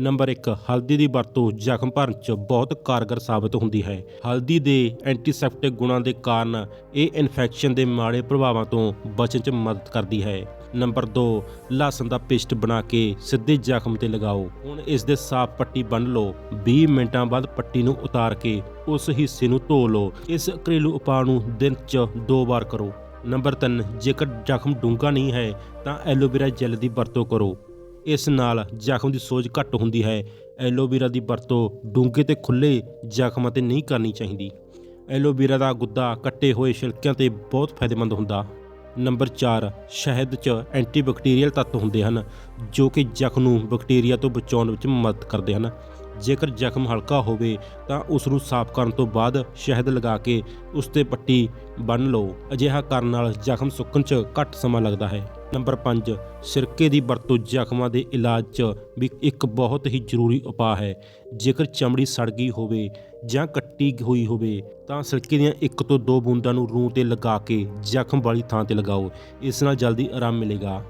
Number 1 ਹਲਦੀ ਦੀ ਵਰਤੋਂ ਜ਼ਖਮ ਭਰਨ 'ਚ ਬਹੁਤ ਕਾਰਗਰ ਸਾਬਤ ਹੁੰਦੀ ਹੈ। ਹਲਦੀ ਦੇ ਐਂਟੀਸੈਪਟਿਕ ਗੁਣਾਂ ਦੇ ਕਾਰਨ ਇਹ ਇਨਫੈਕਸ਼ਨ ਦੇ ਮਾੜੇ ਪ੍ਰਭਾਵਾਂ ਤੋਂ ਬਚਣ 'ਚ ਮਦਦ ਕਰਦੀ ਹੈ। ਨੰਬਰ 2 ਲਸਣ ਦਾ ਪੇਸਟ ਬਣਾ ਕੇ ਸਿੱਧੇ ਜ਼ਖਮ ਤੇ ਲਗਾਓ। ਹੁਣ ਇਸ ਦੇ ਸਾਫ਼ ਪੱਟੀ ਬੰਨ ਲਓ। 20 ਮਿੰਟਾਂ ਬਾਅਦ ਪੱਟੀ ਨੂੰ ਉਤਾਰ ਕੇ ਉਸ ਹਿੱਸੇ ਨੂੰ ਧੋ ਲਓ। ਇਸ ਘਰੇਲੂ ਉਪਾਅ ਨੂੰ ਦਿਨ 'ਚ ਦੋ ਵਾਰ ਕਰੋ। ਨੰਬਰ 3 ਜੇਕਰ ਜ਼ਖਮ ਡੂੰਘਾ ਨਹੀਂ ਹੈ, ਤਾਂ ਐਲੋਵੇਰਾ ਜੈਲ ਦੀ ਵਰਤੋਂ ਕਰੋ। ਇਸ ਨਾਲ ਜ਼ਖਮ ਦੀ ਸੋਜ ਘੱਟ ਹੁੰਦੀ ਹੈ। ਐਲੋਵੇਰਾ ਦੀ ਵਰਤੋਂ ਡੂੰਘੇ ਤੇ ਖੁੱਲੇ ਜ਼ਖਮਾਂ ਤੇ ਨਹੀਂ ਕਰਨੀ ਚਾਹੀਦੀ। ਐਲੋਵੇਰਾ ਦਾ ਗੁੱਦਾ ਕੱਟੇ ਹੋਏ ਛਿਲਕਿਆਂ ਤੇ ਬਹੁਤ ਫਾਇਦੇਮੰਦ ਹੁੰਦਾ। ਨੰਬਰ 4 ਸ਼ਹਿਦ 'ਚ ਐਂਟੀਬੈਕਟੀਰੀਅਲ ਤੱਤ ਹੁੰਦੇ ਹਨ, ਜੋ ਕਿ ਜ਼ਖਮ ਨੂੰ ਬੈਕਟੀਰੀਆ ਤੋਂ ਬਚਾਉਣ ਵਿੱਚ ਮਦਦ ਕਰਦੇ ਹਨ। ਜੇਕਰ ਜ਼ਖਮ ਹਲਕਾ ਹੋਵੇ ਤਾਂ ਉਸ ਨੂੰ ਸਾਫ਼ ਕਰਨ ਤੋਂ ਬਾਅਦ ਸ਼ਹਿਦ ਲਗਾ ਕੇ ਉਸ ਤੇ ਪੱਟੀ ਬੰਨ੍ਹ ਲਓ। ਅਜਿਹਾ ਕਰਨ ਨਾਲ ਜ਼ਖਮ ਸੁੱਕਣ 'ਚ ਘੱਟ ਸਮਾਂ ਲੱਗਦਾ ਹੈ। ਨੰਬਰ 5 ਸਿਰਕੇ ਦੀ ਵਰਤੋਂ ਜ਼ਖਮਾਂ ਦੇ ਇਲਾਜ 'ਚ ਵੀ ਇੱਕ ਬਹੁਤ ਹੀ ਜ਼ਰੂਰੀ ਉਪਾਅ ਹੈ। ਜੇਕਰ ਚਮੜੀ ਸੜ ਗਈ ਹੋਵੇ ਜਾਂ ਕੱਟੀ ਹੋਈ ਹੋਵੇ ਤਾਂ ਸਿਰਕੇ ਦੀਆਂ ਇੱਕ ਤੋਂ ਦੋ ਬੂੰਦਾਂ ਨੂੰ ਰੂੰ ਤੇ ਲਗਾ ਕੇ ਜ਼ਖਮ ਵਾਲੀ ਥਾਂ ਤੇ ਲਗਾਓ। ਇਸ ਨਾਲ ਜਲਦੀ ਆਰਾਮ ਮਿਲੇਗਾ।